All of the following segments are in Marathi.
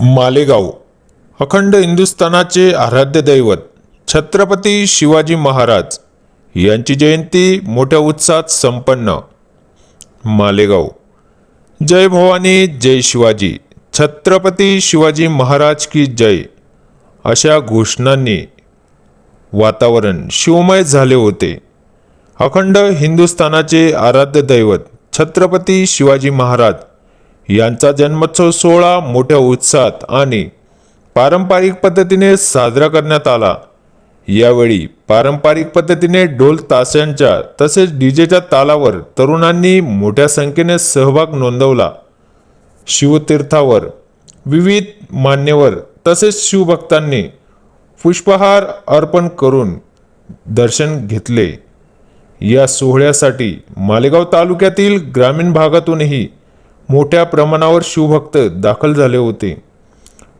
मालेगाव अखंड हिंदुस्थानाचे आराध्य दैवत छत्रपती शिवाजी महाराज यांची जयंती मोठ्या उत्साहात संपन्न. मालेगाव जय भवानी जय शिवाजी छत्रपती शिवाजी महाराज की जय अशा घोषणांनी वातावरण शिवमय झाले होते. अखंड हिंदुस्थानाचे आराध्य दैवत छत्रपती शिवाजी महाराज यांचा जन्मोत्सव सोहळा मोठ्या उत्साहात आणि पारंपरिक पद्धतीने साजरा करण्यात आला. यावेळी पारंपरिक पद्धतीने ढोल ताशांच्या तसेच डीजेच्या तालावर तरुणांनी मोठ्या संख्येने सहभाग नोंदवला. शिवतीर्थावर विविध मान्यवर तसेच शिवभक्तांनी पुष्पहार अर्पण करून दर्शन घेतले. या सोहळ्यासाठी मालेगाव तालुक्यातील ग्रामीण भागातूनही मोठ्या प्रमाणावर शिवभक्त दाखल झाले होते.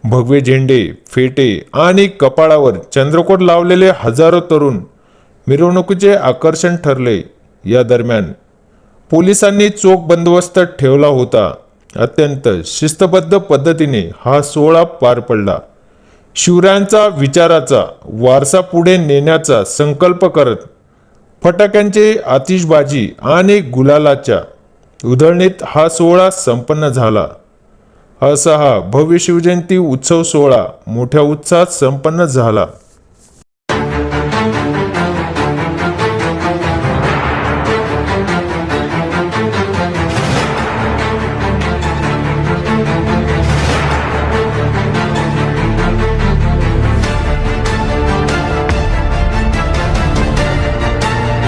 भगवे झेंडे फेटे आणि कपाळावर चंद्रकोट लावलेले हजारो तरुण मिरवणुकीचे आकर्षण ठरले. या दरम्यान पोलिसांनी चोख बंदोबस्त ठेवला होता. अत्यंत शिस्तबद्ध पद्धतीने हा सोहळा पार पडला. शिवरायांचा विचाराचा वारसा पुढे नेण्याचा संकल्प करत फटाक्यांचे आतिषबाजी आणि गुलालाच्या उधळणीत हा सोहळा संपन्न झाला. असा हा भव्य शिवजयंती उत्सव सोहळा मोठ्या उत्साहात संपन्न झाला.